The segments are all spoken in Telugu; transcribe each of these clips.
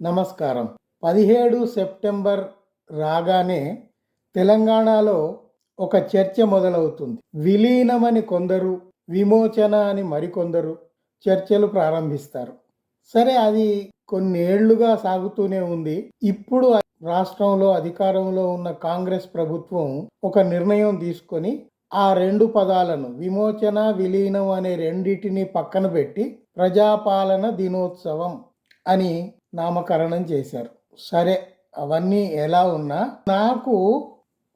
నమస్కారం. పదిహేడు సెప్టెంబర్ రాగానే తెలంగాణలో ఒక చర్చ మొదలవుతుంది. విలీనమని కొందరు విమోచన అని మరికొందరు చర్చలు ప్రారంభిస్తారు. సరే అది కొన్నేళ్ళుగా సాగుతూనే ఉంది. ఇప్పుడు రాష్ట్రంలో అధికారంలో ఉన్న కాంగ్రెస్ ప్రభుత్వం ఒక నిర్ణయం తీసుకొని ఆ రెండు పదాలను విమోచన విలీనం అనే రెండిటిని పక్కన పెట్టి ప్రజాపాలన దినోత్సవం అని నామకరణం చేశారు. సరే అవన్నీ ఎలా ఉన్నా నాకు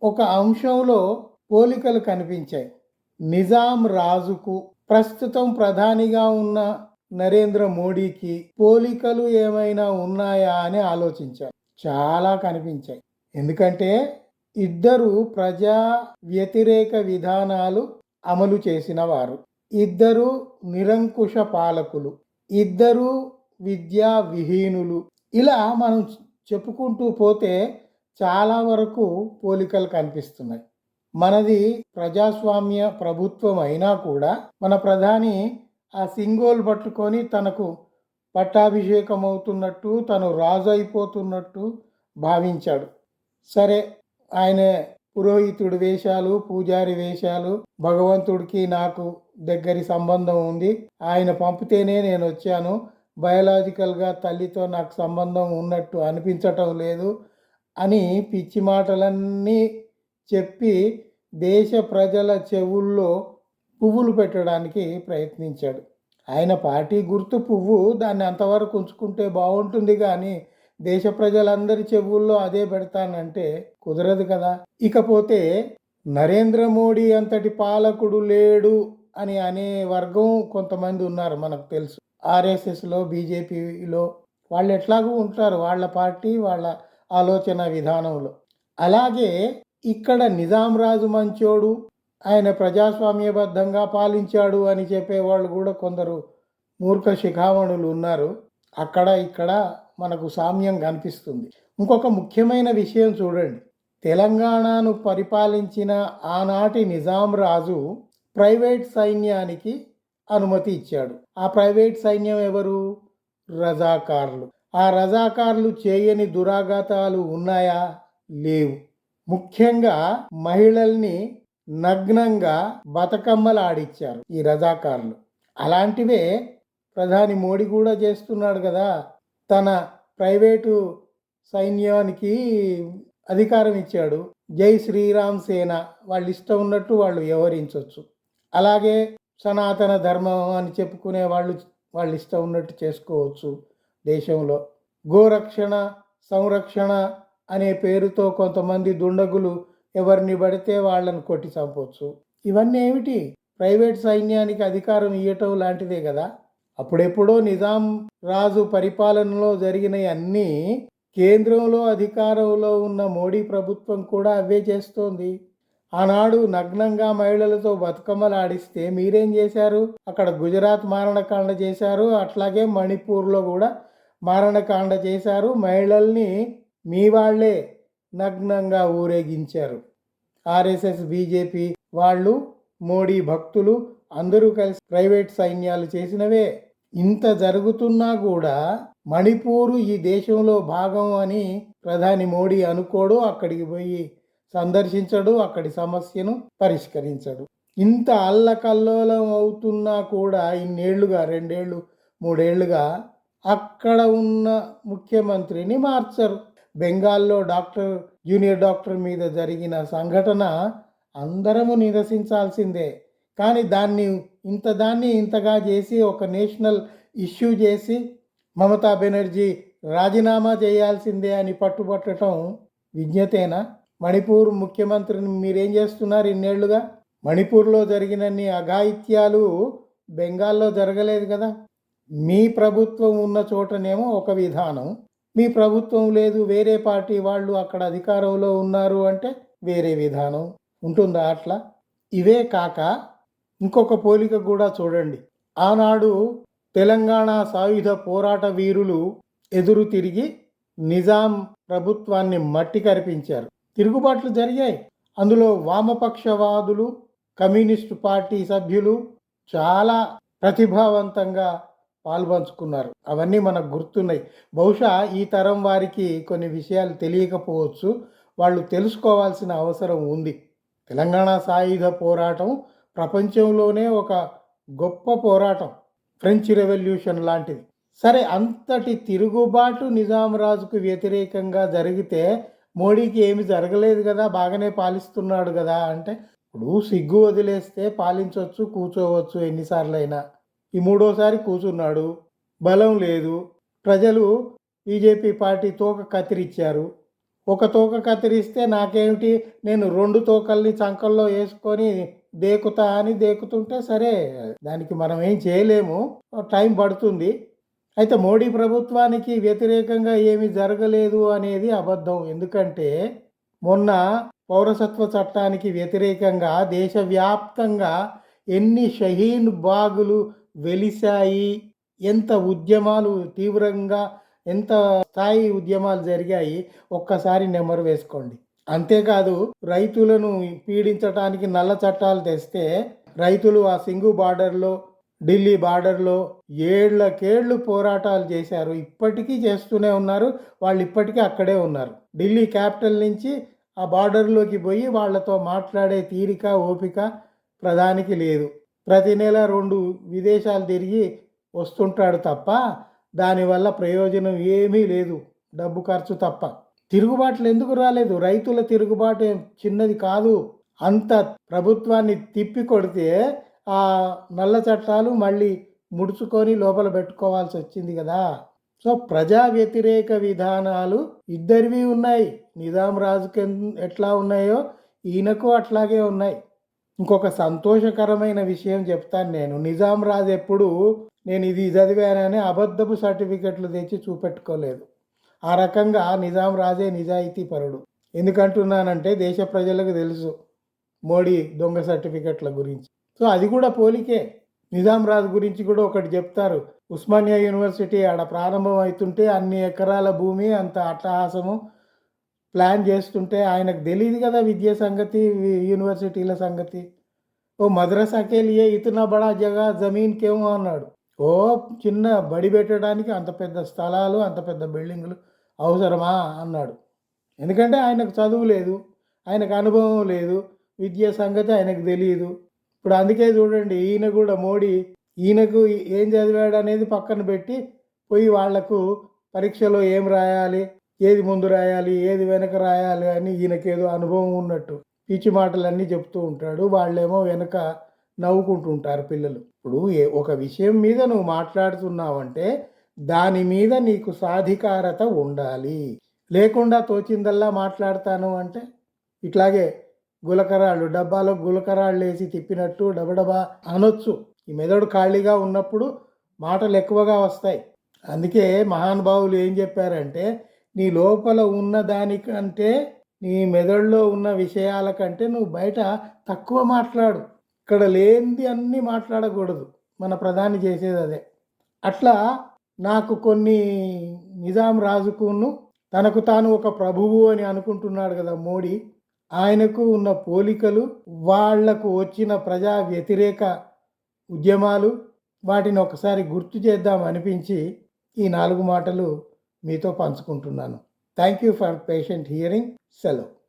ఒక అంశంలో పోలికలు కనిపించాయి. నిజాం రాజుకు ప్రస్తుతం ప్రధానిగా ఉన్న నరేంద్ర మోడీకి పోలికలు ఏమైనా ఉన్నాయా అని ఆలోచించాను. చాలా కనిపించాయి. ఎందుకంటే ఇద్దరు ప్రజా వ్యతిరేక విధానాలు అమలు చేసిన వారు. ఇద్దరు నిరంకుశ పాలకులు. ఇద్దరు విద్యా విహీనులు ఇలా మనం చెప్పుకుంటూ పోతే చాలా వరకు పోలికలు కనిపిస్తున్నాయి. మనది ప్రజాస్వామ్య ప్రభుత్వం అయినా కూడా మన ప్రధాని ఆ సింగోల్ పట్టుకొని తనకు పట్టాభిషేకం అవుతున్నట్టు తను రాజు అయిపోతున్నట్టు భావించాడు. సరే ఆయన పురోహితుడి వేషాలు పూజారి వేషాలు భగవంతుడికి నాకు దగ్గరి సంబంధం ఉంది. ఆయన పంపితేనే నేను వచ్చాను. బయలాజికల్గా తల్లితో నాకు సంబంధం ఉన్నట్టు అనిపించటం లేదు అని పిచ్చి మాటలన్నీ చెప్పి దేశ ప్రజల చెవుల్లో పువ్వులు పెట్టడానికి ప్రయత్నించాడు. ఆయన పార్టీ గుర్తు పువ్వు దాన్ని అంతవరకు ఉంచుకుంటే బాగుంటుంది కానీ దేశ ప్రజలందరి చెవుల్లో అదే పెడతానంటే కుదరదు కదా. ఇకపోతే నరేంద్ర మోడీ అంతటి పాలకుడు లేడు అని అనే వర్గం కొంతమంది ఉన్నారు మనకు తెలుసు. ఆర్ఎస్ఎస్లో బీజేపీలో వాళ్ళు ఎట్లాగూ ఉంటారు వాళ్ళ పార్టీ వాళ్ళ ఆలోచన విధానంలో. అలాగే ఇక్కడ నిజాం రాజు మంచోడు ఆయన ప్రజాస్వామ్యబద్ధంగా పాలించాడు అని చెప్పేవాళ్ళు కూడా కొందరు మూర్ఖ శిఖామణులు ఉన్నారు. అక్కడ ఇక్కడ మనకు సామ్యం కనిపిస్తుంది. ఇంకొక ముఖ్యమైన విషయం చూడండి. తెలంగాణను పరిపాలించిన ఆనాటి నిజాం రాజు ప్రైవేట్ సైన్యానికి అనుమతి ఇచ్చాడు. ఆ ప్రైవేట్ సైన్యం ఎవరు? రజాకార్లు. ఆ రజాకార్లు చేయని దురాఘాతాలు ఉన్నాయా? లేవు. ముఖ్యంగా మహిళల్ని నగ్నంగా బతుకమ్మలు ఆడిచ్చారు ఈ రజాకారులు. అలాంటివే ప్రధాని మోడీ కూడా చేస్తున్నాడు కదా. తన ప్రైవేటు సైన్యానికి అధికారం ఇచ్చాడు. జై శ్రీరామ్ సేన వాళ్ళు ఇష్టం ఉన్నట్టు వాళ్ళు వ్యవహరించవచ్చు అలాగే సనాతన ధర్మం అని చెప్పుకునే వాళ్ళు వాళ్ళు ఇష్టం ఉన్నట్టు చేసుకోవచ్చు దేశంలో. గోరక్షణ సంరక్షణ అనే పేరుతో కొంతమంది దుండగులు ఎవరిని పడితే వాళ్ళని కొట్టి చంపవచ్చు ఇవన్నీ ఏమిటి? ప్రైవేట్ సైన్యానికి అధికారం ఇవ్వటం లాంటిదే కదా. అప్పుడెప్పుడో నిజాం రాజు పరిపాలనలో జరిగిన అన్నీ కేంద్రంలో అధికారంలో ఉన్న మోడీ ప్రభుత్వం కూడా అవే చేస్తోంది. ఆనాడు నగ్నంగా మహిళలతో బతుకమ్మలు ఆడిస్తే మీరేం చేశారు? అక్కడ గుజరాత్ మారణకాండ చేశారు. అట్లాగే మణిపూర్లో కూడా మారణకాండ చేశారు. మహిళల్ని మీ వాళ్ళే నగ్నంగా ఊరేగించారు. ఆర్ఎస్ఎస్ బీజేపీ వాళ్ళు మోడీ భక్తులు అందరూ కలిసి ప్రైవేట్ సైన్యాలు చేసినవే. ఇంత జరుగుతున్నా కూడా మణిపూరు ఈ దేశంలో భాగం అని ప్రధాని మోడీ అనుకోడు. అక్కడికి పోయి సందర్శించడు అక్కడి సమస్యను పరిష్కరించడు. ఇంత అల్లకల్లోలం అవుతున్నా కూడా ఇన్నేళ్ళుగా రెండేళ్ళు మూడేళ్ళుగా అక్కడ ఉన్న ముఖ్యమంత్రిని మార్చరు. బెంగాల్లో డాక్టర్ జూనియర్ డాక్టర్ మీద జరిగిన సంఘటన అందరము నిరసించాల్సిందే. కానీ దాన్ని ఇంత దాన్ని ఇంతగా చేసి ఒక నేషనల్ ఇష్యూ చేసి మమతా బెనర్జీ రాజీనామా చేయాల్సిందే అని పట్టుబట్టడం విజ్ఞతేనా? మణిపూర్ ముఖ్యమంత్రిని మీరేం చేస్తున్నారు ఇన్నేళ్ళుగా? మణిపూర్లో జరిగినన్ని అఘాయిత్యాలు బెంగాల్లో జరగలేదు కదా? మీ ప్రభుత్వం ఉన్న చోటనేమో ఒక విధానం. మీ ప్రభుత్వం లేదు వేరే పార్టీ వాళ్ళు అక్కడ అధికారంలో ఉన్నారు అంటే వేరే విధానం. ఉంటుందా అట్లా? ఇవే కాక ఇంకొక పోలిక కూడా చూడండి. ఆనాడు తెలంగాణ సాయుధ పోరాట వీరులు ఎదురు తిరిగి నిజాం ప్రభుత్వాన్ని మట్టి కరిపించారు తిరుగుబాట్లు జరిగాయి. అందులో వామపక్షవాదులు కమ్యూనిస్టు పార్టీ సభ్యులు చాలా ప్రతిభావంతంగా పాల్పంచుకున్నారు. అవన్నీ మనకు గుర్తున్నాయి. బహుశా ఈ తరం వారికి కొన్ని విషయాలు తెలియకపోవచ్చు. వాళ్ళు తెలుసుకోవాల్సిన అవసరం ఉంది. తెలంగాణ సాయుధ పోరాటం ప్రపంచంలోనే ఒక గొప్ప పోరాటం. ఫ్రెంచ్ రెవల్యూషన్ లాంటిది. సరే అంతటి తిరుగుబాటు నిజాం రాజుకు వ్యతిరేకంగా జరిగితే మోడీకి ఏమి జరగలేదు కదా బాగానే పాలిస్తున్నాడు కదా అంటే ఇప్పుడు సిగ్గు వదిలేస్తే పాలించవచ్చు కూర్చోవచ్చు ఎన్నిసార్లైనా. ఈ మూడోసారి కూర్చున్నాడు బలం లేదు. ప్రజలు బీజేపీ పార్టీ తోక కత్తిరించారు ఒక తోక కత్తిరిస్తే నాకేమిటి నేను రెండు తోకల్ని చంకల్లో వేసుకొని దేకుతా అని దేకుతుంటే సరే దానికి మనం ఏం చేయలేము. టైం పడుతుంది. అయితే మోడీ ప్రభుత్వానికి వ్యతిరేకంగా ఏమి జరగలేదు అనేది అబద్ధం. ఎందుకంటే మొన్న పౌరసత్వ చట్టానికి వ్యతిరేకంగా దేశవ్యాప్తంగా ఎన్ని షహీన్ బాగులు వెలిశాయి ఎంత ఉద్యమాలు తీవ్రంగా ఎంత స్థాయి ఉద్యమాలు జరిగాయి ఒక్కసారి నెమరు వేసుకోండి. అంతేకాదు రైతులను పీడించడానికి నల్ల చట్టాలు తెస్తే రైతులు ఆ సింగు బార్డర్లో ఢిల్లీ బార్డర్లో ఏళ్ళకేళ్ళు పోరాటాలు చేశారు. ఇప్పటికీ చేస్తూనే ఉన్నారు. వాళ్ళు ఇప్పటికీ అక్కడే ఉన్నారు. ఢిల్లీ క్యాపిటల్ నుంచి ఆ బార్డర్లోకి పోయి వాళ్ళతో మాట్లాడే తీరిక ఓపిక ప్రధానికి లేదు. ప్రతి నెల రెండు విదేశాలు తిరిగి వస్తుంటాడు తప్ప దానివల్ల ప్రయోజనం ఏమీ లేదు. డబ్బు ఖర్చు తప్ప. తిరుగుబాట్లు ఎందుకు రాలేదు? రైతుల తిరుగుబాటు ఏం చిన్నది కాదు. అంత ప్రభుత్వాన్ని తిప్పి కొడితే ఆ నల్ల చట్టాలు మళ్ళీ ముడుచుకొని లోపల పెట్టుకోవాల్సి వచ్చింది కదా. సో ప్రజా వ్యతిరేక విధానాలు ఇద్దరివి ఉన్నాయి. నిజాం రాజుకి ఎట్లా ఉన్నాయో ఈయనకు అట్లాగే ఉన్నాయి. ఇంకొక సంతోషకరమైన విషయం చెప్తాను నేను. నిజాం రాజు ఎప్పుడు నేను ఇది చదివానని అబద్ధపు సర్టిఫికెట్లు తెచ్చి చూపెట్టుకోలేదు. ఆ రకంగా నిజాం రాజే నిజాయితీ పరుడు. ఎందుకంటున్నానంటే దేశ ప్రజలకు తెలుసు మోడీ దొంగ సర్టిఫికెట్ల గురించి. సో అది కూడా పోలికే. నిజాం రాజు గురించి కూడా ఒకటి చెప్తారు. ఉస్మానియా యూనివర్సిటీ ఆడ ప్రారంభం అవుతుంటే అన్ని ఎకరాల భూమి అంత అట్టహాసము ప్లాన్ చేస్తుంటే ఆయనకు తెలియదు కదా విద్య సంగతి యూనివర్సిటీల సంగతి. ఓ మద్రసాకేలియే ఇతనా బడా జగా జమీన్కేమో అన్నాడు. ఓ చిన్న బడి పెట్టడానికి అంత పెద్ద స్థలాలు అంత పెద్ద బిల్డింగులు అవసరమా అన్నాడు. ఎందుకంటే ఆయనకు చదువు లేదు ఆయనకు అనుభవం లేదు విద్య సంగతి ఆయనకు తెలియదు ఇప్పుడు అందుకే చూడండి ఈయన కూడా మోడీ ఈయనకు ఏం చదివాడు అనేది పక్కన పెట్టి పోయి వాళ్ళకు పరీక్షలో ఏం రాయాలి ఏది ముందు రాయాలి ఏది వెనక రాయాలి అని ఈయనకేదో అనుభవం ఉన్నట్టు పిచ్చి మాటలన్నీ చెప్తూ ఉంటాడు. వాళ్ళేమో వెనక నవ్వుకుంటుంటారు పిల్లలు. ఇప్పుడు ఏ ఒక విషయం మీద నువ్వు మాట్లాడుతున్నావంటే దాని మీద నీకు సాధికారత ఉండాలి. లేకుండా తోచిందల్లా మాట్లాడతాను అంటే ఇట్లాగే గులకరాళ్ళు డబ్బాలో గులకరాళ్ళు వేసి తిప్పినట్టు డబడబా అనొచ్చు. ఈ మెదడు ఖాళీగా ఉన్నప్పుడు మాటలు ఎక్కువగా వస్తాయి. అందుకే మహానుభావులు ఏం చెప్పారంటే నీ లోపల ఉన్న దానికంటే నీ మెదడులో ఉన్న విషయాల కంటే నువ్వు బయట తక్కువ మాట్లాడు. ఇక్కడ లేనిది అన్నీ మాట్లాడకూడదు. మన ప్రధాని చేసేది అదే. అట్లా నాకు కొన్ని నిజాం రాజుకును తనకు తాను ఒక ప్రభువు అని అనుకుంటున్నాడు కదా మోడీ ఆయనకు ఉన్న పోలికలు వాళ్ళకు వచ్చిన ప్రజా వ్యతిరేక ఉద్యమాలు వాటిని ఒకసారి గుర్తు చేద్దాం అనిపించి ఈ నాలుగు మాటలు మీతో పంచుకుంటున్నాను. Thank you for patient hearing సెలవు